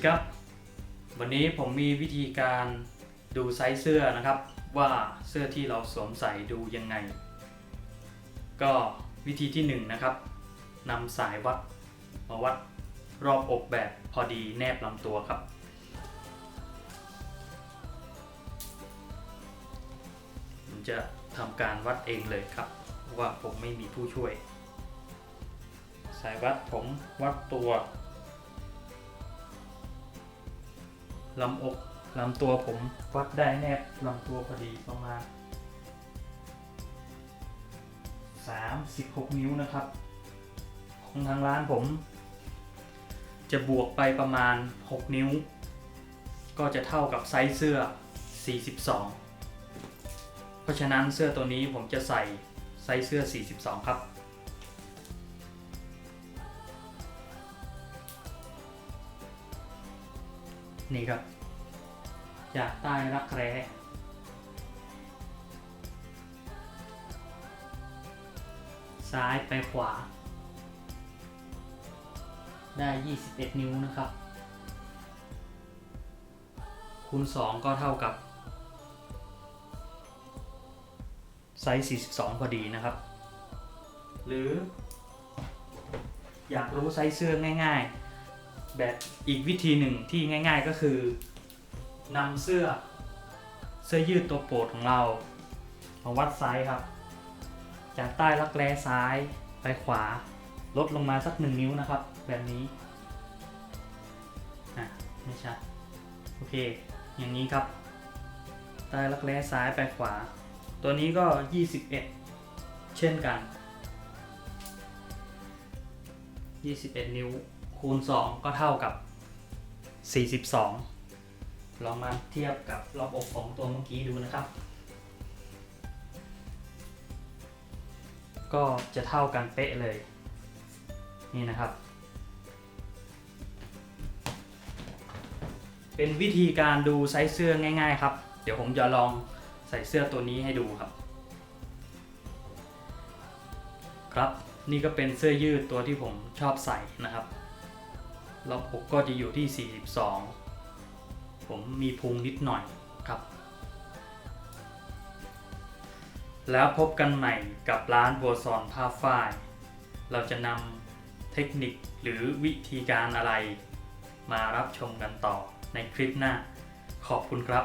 ดีครับ วันนี้ผมมีวิธีการดูไซส์เสื้อนะครับ ว่าเสื้อที่เราสวมใส่ดูยังไง ก็วิธีที่1นงนะครับนำสายวัดมาวัดรอบอกแบบพอดีแนบลำตัวครับ ผมจะทำการวัดเองเลยครับ ว่าผมไม่มีผู้ช่วย สายวัดผมวัดตัว ลำอกลำตัวผมวัดได้แนบลำตัวพอดีประมาณ 36 นิ้วนะครับ ของทางร้านผม จะบวกไปประมาณ 6 นิ้ว ก็จะเท่ากับไซส์เสื้อ 42 เพราะฉะนั้นเสื้อตัวนี้ผมจะใส่ไซส์เสื้อ 42 ครับนี่ครับ จากใต้รักแร้ซ้ายไปขวา ได้ 21 นิ้วนะครับ คูณ 2 ก็เท่ากับ ไซส์ 42 พอดีนะครับ หรือ อยากรู้ไซส์เสื้อง่าย ๆ แบบอีกวิธีหนึ่งที่ง่าย ๆ ก็คือ นำเสื้อ เสื้อยืดตัวโปรดของเรา มาวัดไซส์ครับ จากใต้รักแร้ซ้ายไปขวา ลดลงมาสักหนึ่งนิ้วนะครับ แบบนี้อะไม่ชัดโอเค อย่างนี้ครับ ใต้รักแร้ซ้ายไปขวา ตัวนี้ก็ 21 เช่นกัน 21 นิ้วคูณ 2 ก็เท่ากับ 42 ลองมาเทียบกับรอบอกของตัวเมื่อกี้ดูนะครับ ก็จะเท่ากันเป๊ะเลย นี่นะครับ เป็นวิธีการดูไซส์เสื้อง่าย ๆ ครับ เดี๋ยวผมจะลองใส่เสื้อตัวนี้ให้ดูครับ ครับนี่ก็เป็นเสื้อยืดตัวที่ผมชอบใส่นะครับรอบอกก็จะอยู่ที่ 42 ผมมีพุงนิดหน่อยครับ แล้วพบกันใหม่กับร้านบัวซอนผ้าฝ้าย เราจะนำเทคนิคหรือวิธีการอะไร มารับชมกันต่อในคลิปหน้า ขอบคุณครับ